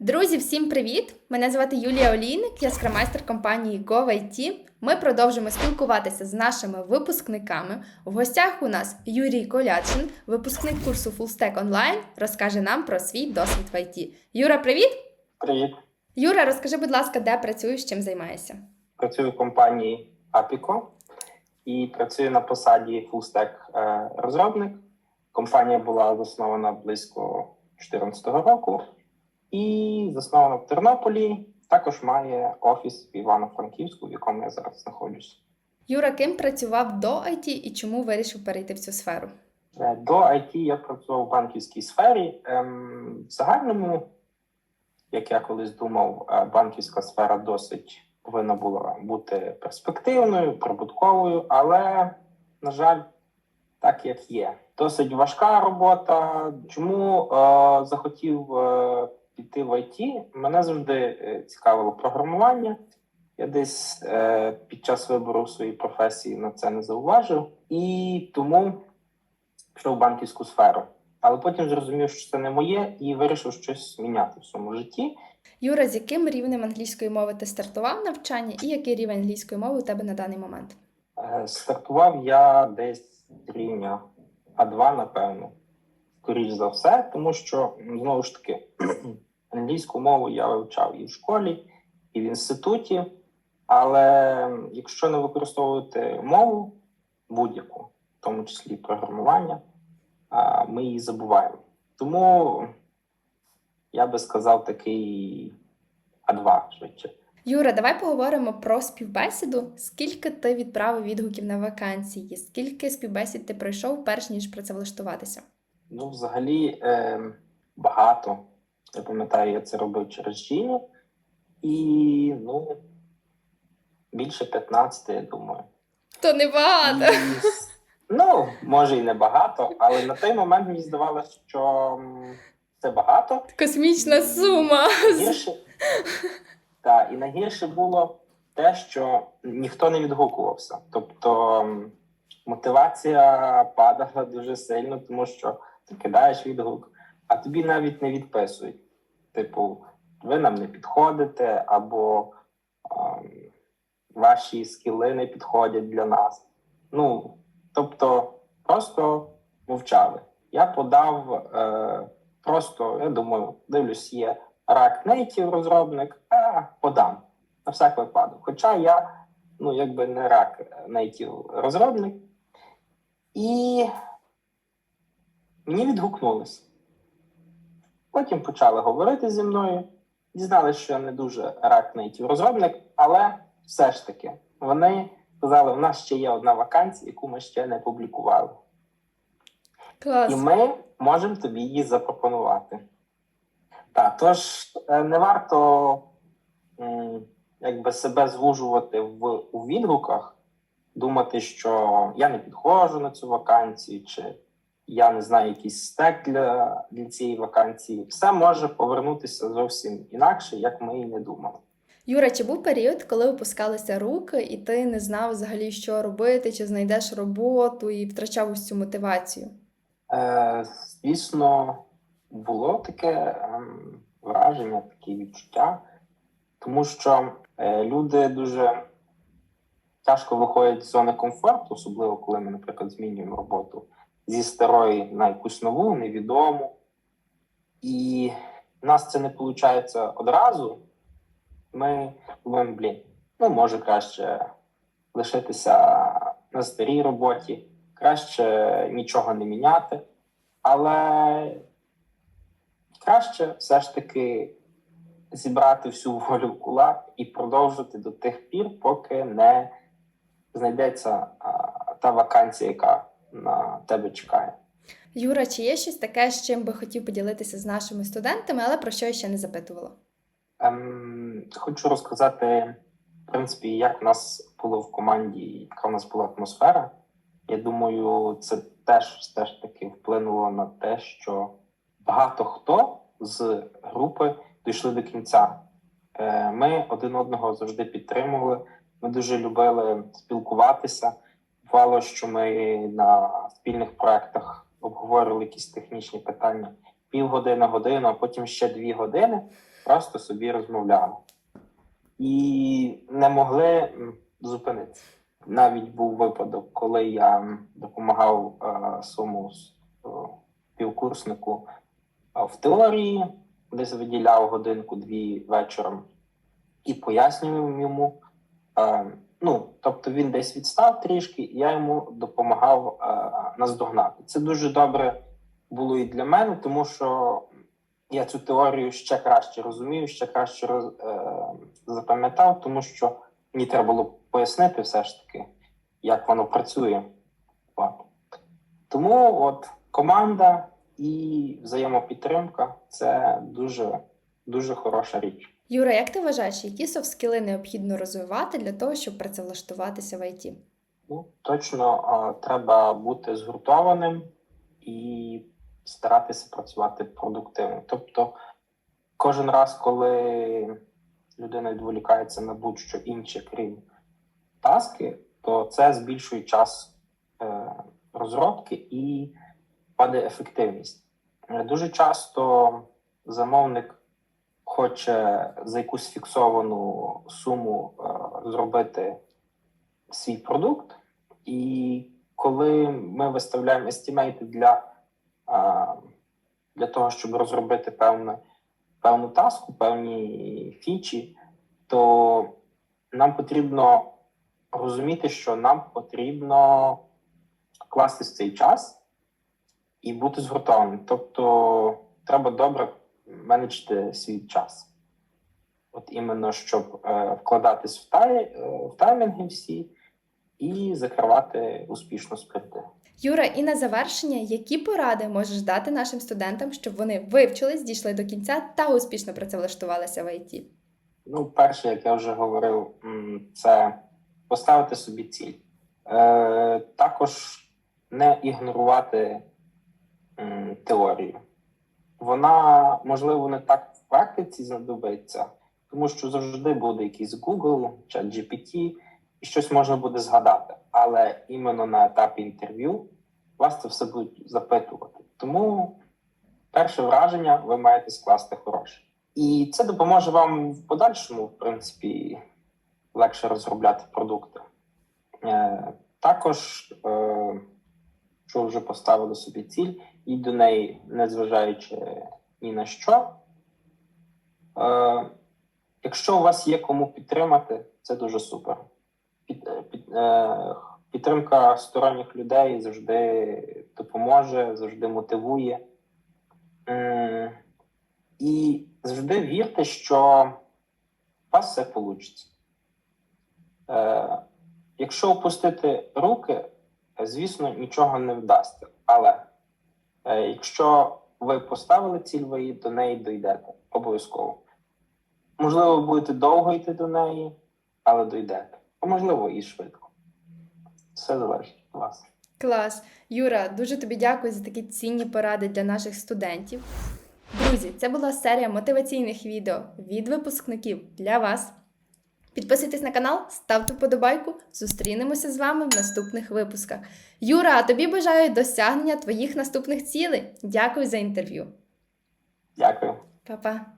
Друзі, всім привіт! Мене звати Юлія Олійник, я скрамайстер компанії GoVIT. Ми продовжимо спілкуватися з нашими випускниками. В гостях у нас Юрій Колячин, випускник курсу FullStack Online, розкаже нам про свій досвід в IT. Юра, привіт! Привіт. Юра, розкажи, будь ласка, де працюєш, чим займаєшся? Працюю в компанії Apico і працюю на посаді fullstack е, розробник. Компанія була заснована близько 2014 року і заснована в Тернополі. Також має офіс в Івано-Франківську, в якому я зараз знаходжусь. Юра, ким працював до IT і чому вирішив перейти в цю сферу? Е, До IT я працював в банківській сфері. Ем, В загальному, як я колись думав, е, банківська сфера досить повинна була бути перспективною, прибутковою, але, на жаль, так як є. Досить важка робота. Чому е, захотів е, піти в IT? Мене завжди е, цікавило програмування. Я десь е, під час вибору своєї професії на це не зауважив, і тому пішов в банківську сферу. Але потім зрозумів, що це не моє, і вирішив щось міняти в своєму житті. Юра, з яким рівнем англійської мови ти стартував навчання, і який рівень англійської мови у тебе на даний момент? Е, Стартував я десь з рівня А2, напевно, скоріш за все, тому що знову ж таки англійську мову я вивчав і в школі, і в інституті. Але якщо не використовувати мову будь-яку, в тому числі програмування, ми її забуваємо. Тому я би сказав такий А2 швидше. Юра, давай поговоримо про співбесіду. Скільки ти відправив відгуків на вакансії? Скільки співбесід ти пройшов, перш ніж працевлаштуватися? Ну, взагалі, е, багато. Я пам'ятаю, я це робив через Gini. І ну, більше 15, я думаю. То не багато. І, ну, може і не багато, але на той момент мені здавалося, що це багато. Космічна сума. Гірше, та, і найгірше було те, що ніхто не відгукувався. Тобто мотивація падала дуже сильно, тому що ти кидаєш відгук, а тобі навіть не відписують. Типу, ви нам не підходите, або ем, ваші скіли не підходять для нас. Ну, тобто, просто мовчали. Я подав е, просто, я думаю, дивлюсь, є React Native розробник, а подам на всяк випадок. Хоча я, ну, якби не React Native розробник, і мені відгукнулись. Потім почали говорити зі мною, дізналися, що я не дуже Native розробник, але все ж таки вони сказали, в нас ще є одна вакансія, яку ми ще не публікували. Клас. І ми можемо тобі її запропонувати. Так, тож е, не варто якби себе звужувати в, у відгуках, думати, що я не підходжу на цю вакансію, чи я не знаю якийсь стек для, для цієї вакансії. Все може повернутися зовсім інакше, як ми і не думали. Юра, чи був період, коли опускалися руки, і ти не знав взагалі, що робити, чи знайдеш роботу і втрачав ось цю мотивацію? Е, звісно, було таке ем, враження, такі відчуття, тому що е, люди дуже тяжко виходять з зони комфорту, особливо коли ми, наприклад, змінюємо роботу зі старої на якусь нову, невідому. І в нас це не виходить одразу. Ми думаємо, блін, ну може краще лишитися на старій роботі, краще нічого не міняти, але краще все ж таки зібрати всю волю в кулак і продовжити до тих пір, поки не знайдеться та вакансія, яка на тебе чекає. Юра, чи є щось таке, з чим би хотів поділитися з нашими студентами, але про що я ще не запитувала? Ем, хочу розказати, в принципі, як в нас було в команді, яка в нас була атмосфера. Я думаю, це теж теж таки вплинуло на те, що багато хто з групи дійшли до кінця. Е, Ми один одного завжди підтримували. Ми дуже любили спілкуватися. Бувало, що ми на спільних проектах обговорювали якісь технічні питання півгодини, годину, а потім ще дві години просто собі розмовляли і не могли зупинитися. Навіть був випадок, коли я допомагав е, своєму е, співкурснику е, в теорії, десь виділяв годинку-дві вечором і пояснював йому. Тобто він десь відстав трішки, і я йому допомагав е, наздогнати. Це дуже добре було і для мене, тому що я цю теорію ще краще розумію, ще краще роз, е, запам'ятав, тому що мені треба було пояснити все ж таки, як воно працює. Тому от команда і взаємопідтримка це дуже, дуже хороша річ. Юра, як ти вважаєш, які софт-скіли необхідно розвивати для того, щоб працевлаштуватися в ІТ? Ну, точно треба бути згуртованим і старатися працювати продуктивно. Тобто, кожен раз, коли людина відволікається на будь-що інше, крім таски, то це збільшує час е, розробки і падає ефективність. Е, Дуже часто замовник хоче за якусь фіксовану суму е, зробити свій продукт, і коли ми виставляємо естімейти для, а, для того, щоб розробити певне, певну таску, певні фічі, то нам потрібно розуміти, що нам потрібно вкластись в цей час і бути згуртованим. Тобто треба добре менеджити свій час. От іменно щоб е, вкладатись в, тай, е, в таймінги всі і закривати успішно спринти. Юра, і на завершення, які поради можеш дати нашим студентам, щоб вони вивчились, дійшли до кінця та успішно працевлаштувалися в ІТ? Ну, перше, як я вже говорив, це поставити собі ціль. Е, також не ігнорувати м, теорію. Вона, можливо, не так в практиці знадобиться, тому що завжди буде якийсь Google, чат GPT, і щось можна буде згадати. Але іменно на етапі інтерв'ю вас це все будуть запитувати. Тому перше враження ви маєте скласти хороше. І це допоможе вам в подальшому, в принципі, легше розробляти продукти. Е, також, е, що вже поставили собі ціль, і до неї, незважаючи ні на що. Е, якщо у вас є кому підтримати, це дуже супер. Під, е, під, е, підтримка сторонніх людей завжди допоможе, завжди мотивує. І завжди вірте, що у вас все вийде. Е, якщо опустити руки, звісно, нічого не вдасться. Але якщо ви поставили ціль, ви до неї дійдете обов'язково. Можливо, ви будете довго йти до неї, але дійдете. А можливо, і швидко. Все залежить від вас. Клас. Юра, дуже тобі дякую за такі цінні поради для наших студентів. Друзі, це була серія мотиваційних відео від випускників для вас. Підписуйтесь на канал, ставте вподобайку. Зустрінемося з вами в наступних випусках. Юра, а тобі бажаю досягнення твоїх наступних цілей. Дякую за інтерв'ю. Дякую. Па-па.